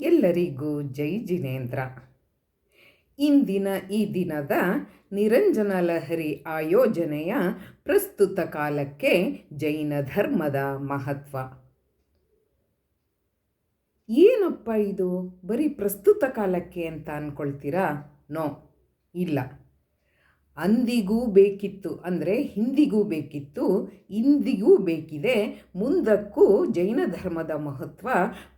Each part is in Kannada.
ಎಲ್ಲರಿಗೂ ಜೈ ಜಿನೇಂದ್ರ. ಇಂದಿನ ಈ ದಿನದ ನಿರಂಜನ ಲಹರಿ ಆಯೋಜನೆಯ ಪ್ರಸ್ತುತ ಕಾಲಕ್ಕೆ ಜೈನ ಧರ್ಮದ ಮಹತ್ವ. ಏನಪ್ಪ ಇದು? ಬರೀ ಪ್ರಸ್ತುತ ಕಾಲಕ್ಕೆ ಅಂತ ಅಂದ್ಕೊಳ್ತೀರಾ ನೋ, ಇಲ್ಲ. ಅಂದಿಗೂ ಬೇಕಿತ್ತು ಅಂದರೆ ಹಿಂದಿಗೂ ಬೇಕಿತ್ತು, ಇಂದಿಗೂ ಬೇಕಿದೆ. ಮುಂದಕ್ಕೂ ಜೈನ ಧರ್ಮದ ಮಹತ್ವ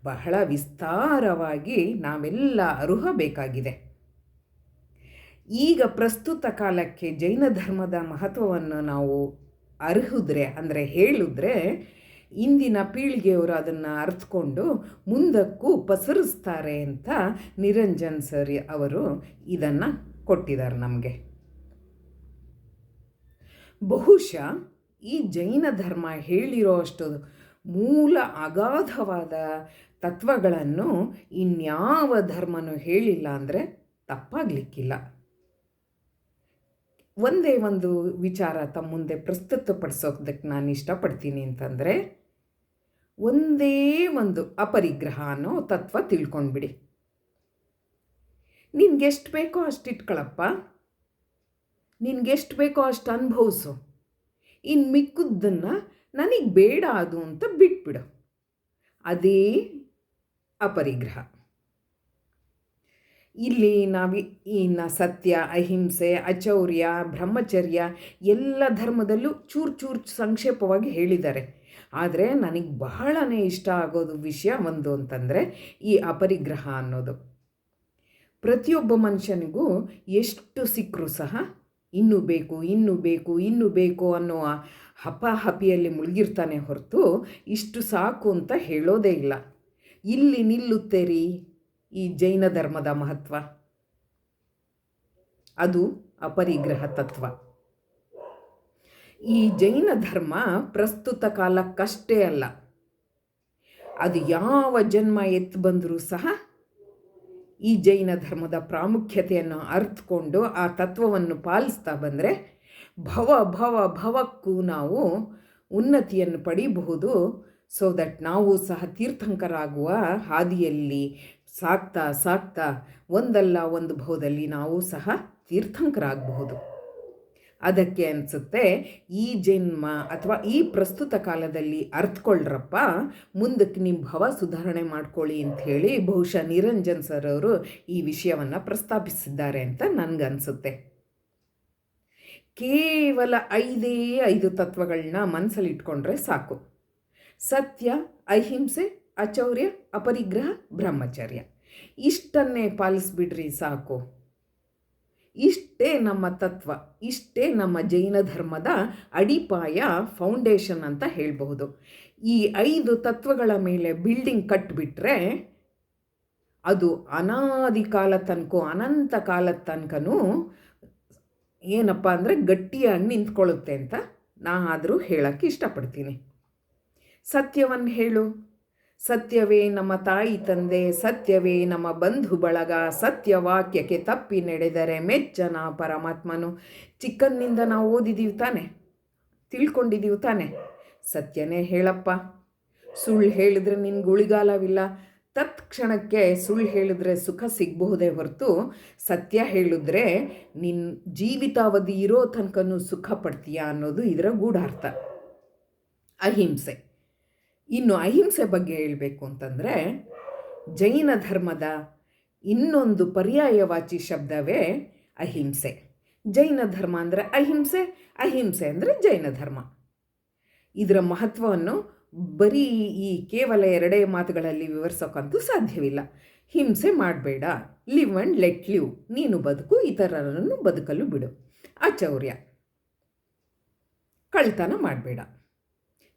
ಬಹಳ ವಿಸ್ತಾರವಾಗಿ ನಾವೆಲ್ಲ ಅರುಹಬೇಕಾಗಿದೆ. ಈಗ ಪ್ರಸ್ತುತ ಕಾಲಕ್ಕೆ ಜೈನ ಧರ್ಮದ ಮಹತ್ವವನ್ನು ನಾವು ಅರ್ಹುದ್ರೆ ಅಂದರೆ ಹೇಳಿದ್ರೆ, ಇಂದಿನ ಪೀಳಿಗೆಯವರು ಅದನ್ನು ಅರ್ಥಕೊಂಡು ಮುಂದಕ್ಕೂ ಪಸರಿಸ್ತಾರೆ ಅಂತ ನಿರಂಜನ್ ಸರ್ ಅವರು ಇದನ್ನು ಕೊಟ್ಟಿದ್ದಾರೆ ನಮಗೆ. ಬಹುಶಃ ಈ ಜೈನ ಧರ್ಮ ಹೇಳಿರೋ ಅಷ್ಟು ಮೂಲ ಅಗಾಧವಾದ ತತ್ವಗಳನ್ನು ಇನ್ಯಾವ ಧರ್ಮನೂ ಹೇಳಿಲ್ಲ ಅಂದರೆ ತಪ್ಪಾಗಲಿಕ್ಕಿಲ್ಲ. ಒಂದೇ ಒಂದು ವಿಚಾರ ತಮ್ಮ ಮುಂದೆ ಪ್ರಸ್ತುತಪಡಿಸೋದಕ್ಕೆ ನಾನು ಇಷ್ಟಪಡ್ತೀನಿ ಅಂತಂದರೆ ಒಂದೇ ಒಂದು ಅಪರಿಗ್ರಹ ಅನ್ನೋ ತತ್ವ ತಿಳ್ಕೊಂಡ್ಬಿಡಿ. ನಿನ್ಗೆಷ್ಟು ಬೇಕೋ ಅಷ್ಟು ಇಟ್ಕೊಳಪ್ಪ. ನಿನ್ಗೆಷ್ಟು ಬೇಕೋ ಅಷ್ಟು ಅನುಭವಿಸು. ಇನ್ನು ಮಿಕ್ಕದ್ದನ್ನು ನನಗೆ ಬೇಡ ಅದು ಅಂತ ಬಿಟ್ಬಿಡು. ಅದೇ ಅಪರಿಗ್ರಹ. ಇಲ್ಲಿ ನಾವು ಇನ್ನು ಸತ್ಯ, ಅಹಿಂಸೆ, ಅಚೌರ್ಯ, ಬ್ರಹ್ಮಚರ್ಯ ಎಲ್ಲ ಧರ್ಮದಲ್ಲೂ ಚೂರು ಚೂರು ಸಂಕ್ಷೇಪವಾಗಿ ಹೇಳಿದ್ದಾರೆ. ಆದರೆ ನನಗೆ ಬಹಳನೇ ಇಷ್ಟ ಆಗೋದು ವಿಷಯ ಒಂದು ಅಂತಂದರೆ ಈ ಅಪರಿಗ್ರಹ ಅನ್ನೋದು. ಪ್ರತಿಯೊಬ್ಬ ಮನುಷ್ಯನಿಗೂ ಎಷ್ಟು ಸಿಕ್ಕರೂ ಸಹ ಇನ್ನೂ ಬೇಕು ಇನ್ನೂ ಬೇಕು ಇನ್ನೂ ಬೇಕು ಅನ್ನೋ ಹಪಾಹಪಿಯಲ್ಲಿ ಮುಳುಗಿರ್ತಾನೆ ಹೊರತು ಇಷ್ಟು ಸಾಕು ಅಂತ ಹೇಳೋದೇ ಇಲ್ಲ. ಇಲ್ಲಿ ನಿಲ್ಲುತ್ತೇರಿ ಈ ಜೈನ ಧರ್ಮದ ಮಹತ್ವ. ಅದು ಅಪರಿಗ್ರಹ ತತ್ವ. ಈ ಜೈನ ಧರ್ಮ ಪ್ರಸ್ತುತ ಕಾಲಕ್ಕಷ್ಟೇ ಅಲ್ಲ. ಅದು ಯಾವ ಜನ್ಮ ಎತ್ತು ಬಂದರೂ ಸಹ ಈ ಜೈನ ಧರ್ಮದ ಪ್ರಾಮುಖ್ಯತೆಯನ್ನು ಅರ್ಥಕೊಂಡು ಆ ತತ್ವವನ್ನು ಪಾಲಿಸ್ತಾ ಬಂದರೆ ಭವ ಭವ ಭವಕ್ಕೂ ನಾವು ಉನ್ನತಿಯನ್ನು ಪಡೀಬಹುದು. ಸೊ ದಟ್ ನಾವು ಸಹ ತೀರ್ಥಂಕರಾಗುವ ಹಾದಿಯಲ್ಲಿ ಸಾಕ್ತಾ ಸಾಕ್ತಾ ಒಂದಲ್ಲ ಒಂದು ಭವದಲ್ಲಿ ನಾವು ಸಹ ತೀರ್ಥಂಕರಾಗಬಹುದು. ಅದಕ್ಕೆ ಅನಿಸುತ್ತೆ, ಈ ಜನ್ಮ ಅಥವಾ ಈ ಪ್ರಸ್ತುತ ಕಾಲದಲ್ಲಿ ಅರ್ಥಕೊಳ್ಳ್ರಪ್ಪ ಮುಂದಕ್ಕೆ ನಿಮ್ಮ ಭವ ಸುಧಾರಣೆ ಮಾಡ್ಕೊಳ್ಳಿ ಹೇಳಿ ಬಹುಶಃ ನಿರಂಜನ್ ಸರ್ ಅವರು ಈ ವಿಷಯವನ್ನು ಪ್ರಸ್ತಾಪಿಸಿದ್ದಾರೆ ಅಂತ ನನಗನ್ಸುತ್ತೆ ಕೇವಲ ಐದೇ ಐದು ತತ್ವಗಳನ್ನ ಮನಸ್ಸಲ್ಲಿ ಇಟ್ಕೊಂಡ್ರೆ ಸಾಕು. ಸತ್ಯ, ಅಹಿಂಸೆ, ಅಚೌರ್ಯ, ಅಪರಿಗ್ರಹ, ಬ್ರಹ್ಮಚರ್ಯ. ಇಷ್ಟನ್ನೇ ಪಾಲಿಸ್ಬಿಡ್ರಿ ಸಾಕು. ಇಷ್ಟೇ ನಮ್ಮ ತತ್ವ, ಇಷ್ಟೇ ನಮ್ಮ ಜೈನ ಧರ್ಮದ ಅಡಿಪಾಯ ಫೌಂಡೇಶನ್ ಅಂತ ಹೇಳಬಹುದು. ಈ ಐದು ತತ್ವಗಳ ಮೇಲೆ ಬಿಲ್ಡಿಂಗ್ ಕಟ್ಟಿಬಿಟ್ರೆ ಅದು ಅನಾದಿ ಕಾಲ ತನಕ, ಅನಂತ ಕಾಲದ ತನಕನೂ ಏನಪ್ಪ ಅಂದರೆ ಗಟ್ಟಿಯಾಗಿ ನಿಂತ್ಕೊಳ್ಳುತ್ತೆ ಅಂತ ನಾ ಆದರೂ ಹೇಳೋಕ್ಕೆ ಇಷ್ಟಪಡ್ತೀನಿ. ಸತ್ಯವನ್ನು ಹೇಳು. ಸತ್ಯವೇ ನಮ್ಮ ತಾಯಿ ತಂದೆ, ಸತ್ಯವೇ ನಮ್ಮ ಬಂಧು ಬಳಗ, ಸತ್ಯವಾಕ್ಯಕ್ಕೆ ತಪ್ಪಿ ನಡೆದರೆ ಮೆಚ್ಚನ ಪರಮಾತ್ಮನು. ಚಿಕ್ಕನ್ನಿಂದ ನಾವು ಓದಿದೀವಿ ತಾನೆ ತಿಳ್ಕೊಂಡಿದ್ದೀವಿ ತಾನೆ. ಸತ್ಯನೇ ಹೇಳಪ್ಪ, ಸುಳ್ಳು ಹೇಳಿದ್ರೆ ನಿನ್ಗೆ ಉಳಿಗಾಲವಿಲ್ಲ. ತತ್ಕ್ಷಣಕ್ಕೆ ಸುಳ್ಳು ಹೇಳಿದ್ರೆ ಸುಖ ಸಿಗಬಹುದೇ ಹೊರತು ಸತ್ಯ ಹೇಳಿದ್ರೆ ನಿನ್ನ ಜೀವಿತಾವಧಿ ಇರೋ ತನಕನೂ ಸುಖ ಪಡ್ತೀಯಾ ಅನ್ನೋದು ಇದರ ಗೂಢಾರ್ಥ. ಅಹಿಂಸೆ. ಇನ್ನು ಅಹಿಂಸೆ ಬಗ್ಗೆ ಹೇಳಬೇಕು ಅಂತಂದರೆ, ಜೈನ ಧರ್ಮದ ಇನ್ನೊಂದು ಪರ್ಯಾಯವಾಚಿ ಶಬ್ದವೇ ಅಹಿಂಸೆ. ಜೈನ ಧರ್ಮ ಅಂದರೆ ಅಹಿಂಸೆ ಅಹಿಂಸೆ ಅಂದರೆ ಜೈನ ಧರ್ಮ. ಇದರ ಮಹತ್ವವನ್ನು ಬರೀ ಈ ಕೇವಲ ಎರಡೇ ಮಾತುಗಳಲ್ಲಿ ವಿವರಿಸೋಕ್ಕಂತೂ ಸಾಧ್ಯವಿಲ್ಲ. ಹಿಂಸೆ ಮಾಡಬೇಡ ಲಿವ್ ಆ್ಯಂಡ್ ಲೆಟ್ ಲಿವ್ ನೀನು ಬದುಕು, ಇತರರನ್ನು ಬದುಕಲು ಬಿಡು, ಅಚೌರ್ಯ. ಕಳ್ತನ ಮಾಡಬೇಡ.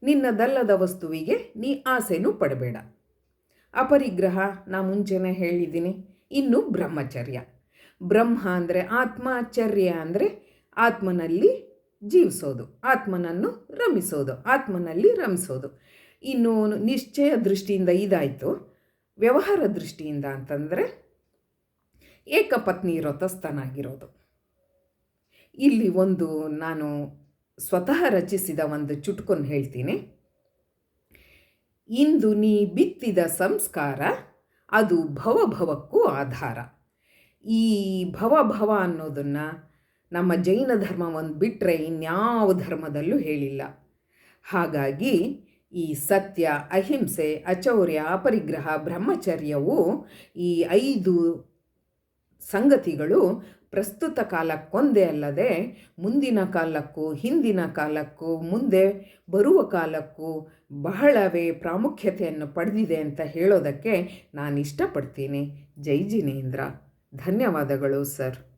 ನಿನ್ನದಲ್ಲದ ವಸ್ತುವಿಗೆ ನೀ ಆಸೆನೂ ಪಡಬೇಡ. ಅಪರಿಗ್ರಹ, ನಾ ಮುಂಚೆನೇ ಹೇಳಿದ್ದೀನಿ. ಇನ್ನು ಬ್ರಹ್ಮಚರ್ಯ. ಬ್ರಹ್ಮ ಅಂದರೆ ಆತ್ಮಚರ್ಯ ಅಂದರೆ ಆತ್ಮನಲ್ಲಿ ಜೀವಿಸೋದು, ಆತ್ಮನನ್ನು ರಮಿಸೋದು, ಆತ್ಮನಲ್ಲಿ ರಮಿಸೋದು. ಇನ್ನು ನಿಶ್ಚಯ ದೃಷ್ಟಿಯಿಂದ ಇದಾಯಿತು. ವ್ಯವಹಾರ ದೃಷ್ಟಿಯಿಂದ ಅಂತಂದರೆ ಏಕಪತ್ನಿ ವ್ರತಸ್ಥನಾಗಿರೋದು ಇಲ್ಲಿ ಒಂದು ನಾನು ಸ್ವತಃ ರಚಿಸಿದ ಒಂದು ಚುಟ್ಕೊಂಡು ಹೇಳ್ತೀನಿ. ಇಂದು ನೀ ಬಿತ್ತಿದ ಸಂಸ್ಕಾರ, ಅದು ಭವಭವಕ್ಕೂ ಆಧಾರ. ಈ ಭವ ಭವ ಅನ್ನೋದನ್ನು ನಮ್ಮ ಜೈನ ಧರ್ಮ ಒಂದು ಬಿಟ್ಟರೆ ಇನ್ಯಾವ ಧರ್ಮದಲ್ಲೂ ಹೇಳಿಲ್ಲ. ಹಾಗಾಗಿ ಈ ಸತ್ಯ, ಅಹಿಂಸೆ, ಅಚೌರ್ಯ, ಅಪರಿಗ್ರಹ, ಬ್ರಹ್ಮಚರ್ಯವು ಈ ಐದು ಸಂಗತಿಗಳು ಪ್ರಸ್ತುತ ಕಾಲಕ್ಕೊಂದೇ ಅಲ್ಲದೆ ಮುಂದಿನ ಕಾಲಕ್ಕೂ, ಹಿಂದಿನ ಕಾಲಕ್ಕೂ, ಮುಂದೆ ಬರುವ ಕಾಲಕ್ಕೂ ಬಹಳವೇ ಪ್ರಾಮುಖ್ಯತೆಯನ್ನು ಪಡೆದಿದೆ ಅಂತ ಹೇಳೋದಕ್ಕೆ ನಾನು ಇಷ್ಟಪಡ್ತೀನಿ ಜೈ ಜಿನೇಂದ್ರ. ಧನ್ಯವಾದಗಳು, ಸರ್.